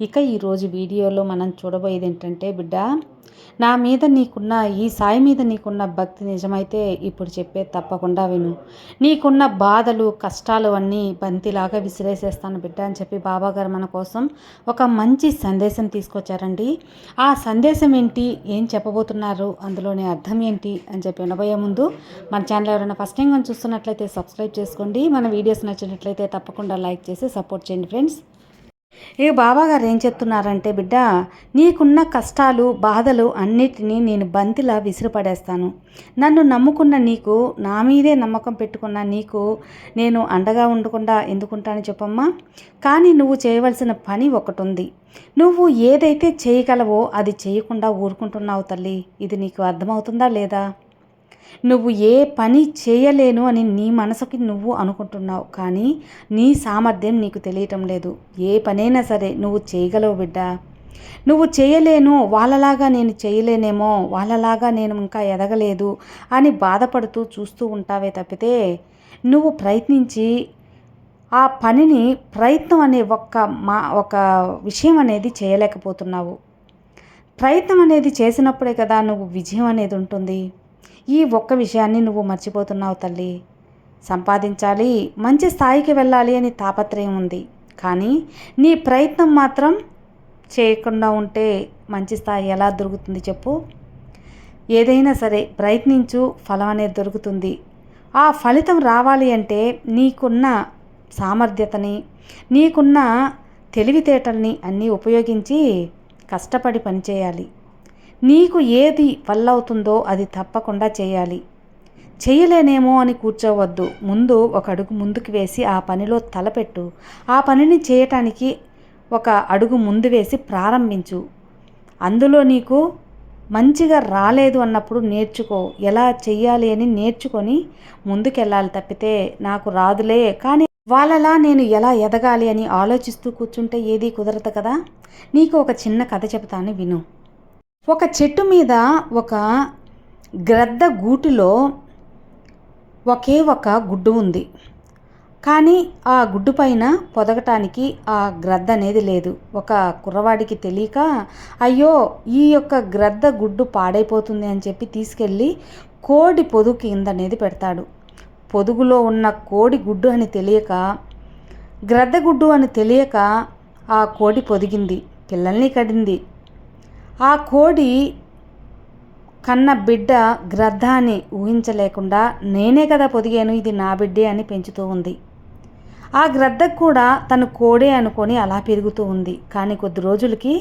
ఇక ఈరోజు వీడియోలో మనం చూడబోయేది ఏంటంటే బిడ్డ నా మీద నీకున్న ఈ సాయి మీద నీకున్న భక్తి నిజమైతే ఇప్పుడు చెప్పే తప్పకుండా విను. నీకున్న బాధలు కష్టాలు అన్నీ బంతిలాగా విసిరేసేస్తాను బిడ్డ అని చెప్పి బాబాగారు మన కోసం ఒక మంచి సందేశం తీసుకొచ్చారండి. ఆ సందేశం ఏంటి? ఏం చెప్పబోతున్నారు? అందులోని అర్థం ఏంటి? అని చెప్పి వినబోయే ముందు మన ఛానల్ ఎవరైనా ఫస్ట్ టైం కానీ చూస్తున్నట్లయితే సబ్స్క్రైబ్ చేసుకోండి. మన వీడియోస్ నచ్చినట్లయితే తప్పకుండా లైక్ చేసి సపోర్ట్ చేయండి ఫ్రెండ్స్ ఇక బాబాగారు ఏం చెప్తున్నారంటే బిడ్డ నీకున్న కష్టాలు బాధలు అన్నిటినీ నేను బంతిలా విసిరిపడేస్తాను. నన్ను నమ్ముకున్న నీకు నా మీదే నమ్మకం పెట్టుకున్న నీకు నేను అండగా ఉండకుండా ఎందుకుంటాను చెప్పమ్మా. కానీ నువ్వు చేయవలసిన పని ఒకటి ఉంది నువ్వు ఏదైతే చేయగలవో అది చేయకుండా ఊరుకుంటున్నావు తల్లి. ఇది నీకు అర్థమవుతుందా లేదా? నువ్వు ఏ పని చేయలేను అని నీ మనసుకి నువ్వు అనుకుంటున్నావు కానీ నీ సామర్థ్యం నీకు తెలియటం లేదు. ఏ పనైనా సరే నువ్వు చేయగలవు బిడ్డ. నువ్వు చేయలేను వాళ్ళలాగా నేను చేయలేనేమో వాళ్ళలాగా నేను ఇంకా ఎదగలేదు అని బాధపడుతూ చూస్తూ ఉంటావే తప్పితే నువ్వు ప్రయత్నించి ఆ పనిని ప్రయత్నం అనే ఒక్క మా ఒక విషయం అనేది చేయలేకపోతున్నావు. ప్రయత్నం అనేది చేసినప్పుడే కదా నువ్వు విజయం అనేది ఉంటుంది. ఈ ఒక్క విషయాన్ని నువ్వు మర్చిపోతున్నావు తల్లి. సంపాదించాలి మంచి స్థాయికి వెళ్ళాలి అని తాపత్రయం ఉంది. కానీ నీ ప్రయత్నం మాత్రం చేయకుండా ఉంటే మంచి స్థాయి ఎలా దొరుకుతుంది చెప్పు. ఏదైనా సరే ప్రయత్నించు ఫలం అనేది దొరుకుతుంది. ఆ ఫలితం రావాలి అంటే నీకున్న సామర్థ్యతని నీకున్న తెలివితేటల్ని అన్నీ ఉపయోగించి కష్టపడి పనిచేయాలి. నీకు ఏది వల్లవుతుందో అది తప్పకుండా చేయాలి. చేయలేనేమో అని కూర్చోవద్దు. ముందు ఒక అడుగు ముందుకు వేసి ఆ పనిలో తలపెట్టు. ఆ పనిని చేయటానికి ఒక అడుగు ముందు వేసి ప్రారంభించు. అందులో నీకు మంచిగా రాలేదు అన్నప్పుడు నేర్చుకో. ఎలా చెయ్యాలి అని నేర్చుకొని ముందుకెళ్ళాలి తప్పితే నాకు రాదులే. కానీ వాళ్ళలా నేను ఎలా ఎదగాలి అని ఆలోచిస్తూ కూర్చుంటే ఏదీ కుదరదు కదా? నీకు ఒక చిన్న కథ చెబుతాను విను. ఒక చెట్టు మీద ఒక గ్రద్ద గూటిలో ఒకే ఒక గుడ్డు ఉంది. కానీ ఆ గుడ్డు పైన పొదగటానికి ఆ గ్రద్ద అనేది లేదు. ఒక కుర్రవాడికి తెలియక అయ్యో ఈ యొక్క గ్రద్ద గుడ్డు పాడైపోతుంది అని చెప్పి తీసుకెళ్ళి కోడి పొదుగు కింద అనేది పెడతాడు. పొదుగులో ఉన్న కోడి గుడ్డు అని తెలియక గ్రద్ద గుడ్డు అని తెలియక ఆ కోడి పొదిగింది. పిల్లల్ని కడింది. ఆ కోడి కన్న బిడ్డ గ్రద్ద ఊహించలేకుండా నేనే కదా పొదిగాను ఇది నా బిడ్డే అని పెంచుతూ ఉంది. ఆ గ్రద్దకు కూడా తను కోడే అనుకొని అలా పెరుగుతూ ఉంది. కానీ కొద్ది రోజులకి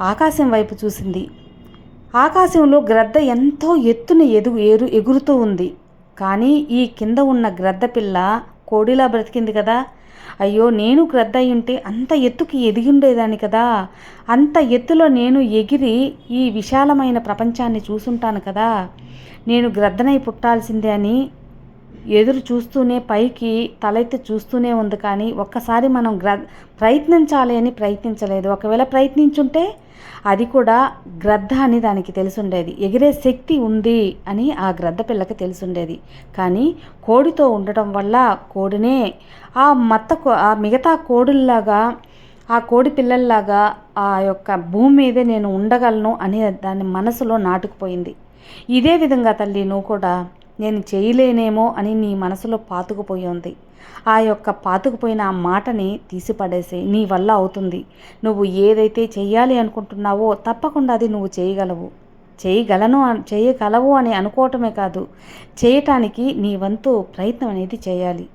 ఆకాశం వైపు చూసింది. ఆకాశంలో గ్రద్ద ఎంతో ఎత్తున ఎదుగు ఎరు ఎగురుతూ ఉంది. కానీ ఈ కింద ఉన్న గ్రద్ద పిల్ల కోడిలా బ్రతికింది కదా. అయ్యో నేను గ్రద్ద ఉంటే అంత ఎత్తుకి ఎదిగి ఉండేదాన్ని కదా. అంత ఎత్తులో నేను ఎగిరి ఈ విశాలమైన ప్రపంచాన్ని చూసుంటాను కదా. నేను గ్రద్దనై పుట్టాల్సిందే అని ఎదురు చూస్తూనే పైకి తలెత్తి చూస్తూనే ఉంది కానీ ఒక్కసారి మనం గ్ర ప్రయత్నించాలి అని ప్రయత్నించలేదు. ఒకవేళ ప్రయత్నించుంటే అది కూడా గ్రద్ద అని దానికి తెలుసుండేది. ఎగిరే శక్తి ఉంది అని ఆ గ్రద్ద పిల్లకి తెలుసుండేది. కానీ కోడితో ఉండటం వల్ల కోడినే ఆ మత్త ఆ మిగతా కోడుల్లాగా ఆ కోడి పిల్లల్లాగా ఆ యొక్క భూమి మీదే నేను ఉండగలను అనే దాని మనసులో నాటుకుపోయింది. ఇదే విధంగా తల్లి నువ్వు కూడా నేను చేయలేనేమో అని నీ మనసులో పాతుకుపోయి ఉంది. ఆ యొక్క పాతుకుపోయిన ఆ మాటని తీసిపడేసే నీ వల్ల అవుతుంది. నువ్వు ఏదైతే చేయాలి అనుకుంటున్నావో తప్పకుండా అది నువ్వు చేయగలవు. చేయగలను చేయగలవు అని అనుకోవటమే కాదు చేయటానికి నీ వంతు ప్రయత్నం అనేది చేయాలి.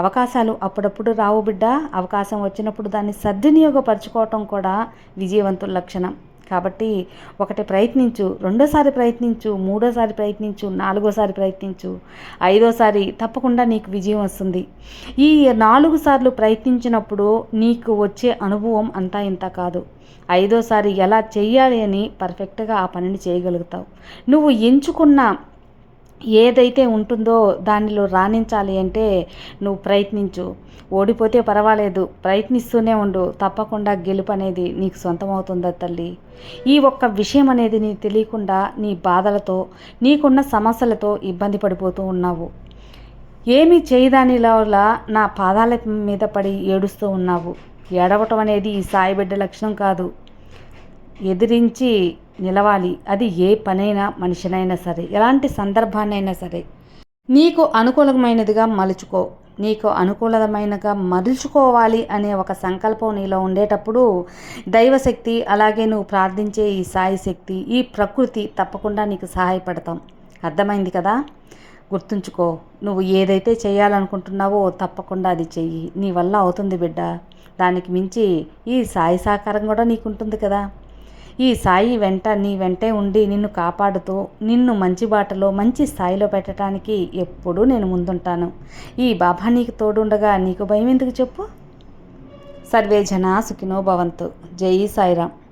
అవకాశాలు అప్పుడప్పుడు రావు బిడ్డ అవకాశం వచ్చినప్పుడు దాన్ని సద్వినియోగపరచుకోవటం కూడా విజయవంతుల లక్షణం. కాబట్టి ఒకటి ప్రయత్నించు రెండోసారి ప్రయత్నించు మూడోసారి ప్రయత్నించు నాలుగోసారి ప్రయత్నించు ఐదోసారి తప్పకుండా నీకు విజయం వస్తుంది. ఈ నాలుగు సార్లు ప్రయత్నించినప్పుడు నీకు వచ్చే అనుభవం అంతా ఇంత కాదు. ఐదోసారి ఎలా చెయ్యాలి అని పర్ఫెక్ట్గా ఆ పనిని చేయగలుగుతావు. నువ్వు ఎంచుకున్న ఏదైతే ఉంటుందో దానిలో రాణించాలి అంటే నువ్వు ప్రయత్నించు. ఓడిపోతే పర్వాలేదు ప్రయత్నిస్తూనే ఉండు. తప్పకుండా గెలుపు అనేది నీకు సొంతమవుతుందా తల్లి? ఈ ఒక్క విషయం అనేది నీకు తెలియకుండా నీ బాధలతో నీకున్న సమస్యలతో ఇబ్బంది పడిపోతూ ఉన్నావు. ఏమీ చేయదానిలా నా పాదాల మీద పడి ఏడుస్తూ ఉన్నావు. ఏడవటం అనేది ఈ సాయి బిడ్డ లక్షణం కాదు. ఎదిరించి నిలవాలి. అది ఏ పనైనా మనిషినైనా సరే ఎలాంటి సందర్భాన్నైనా సరే. నీకు అనుకూలమైనదిగా మలుచుకో. నీకు అనుకూలమైనగా మరుచుకోవాలి అనే ఒక సంకల్పం నీలో ఉండేటప్పుడు దైవశక్తి అలాగే నువ్వు ప్రార్థించే ఈ సాయి శక్తి ఈ ప్రకృతి తప్పకుండా నీకు సహాయపడతాం. అర్థమైంది కదా? గుర్తుంచుకో నువ్వు ఏదైతే చేయాలనుకుంటున్నావో తప్పకుండా అది చెయ్యి. నీ వల్ల అవుతుంది బిడ్డ. దానికి మించి ఈ సాయి సహకారం కూడా నీకు ఉంటుంది కదా? ఈ సాయి వెంట నీ వెంటే ఉండి నిన్ను కాపాడుతూ నిన్ను మంచి బాటలో మంచి స్థాయిలో పెట్టడానికి ఎప్పుడూ నేను ముందుంటాను. ఈ బాబా నీకు తోడుండగా నీకు భయం ఎందుకు చెప్పు? సర్వే జనా సుఖినో భవంతు. జై సాయిరామ్.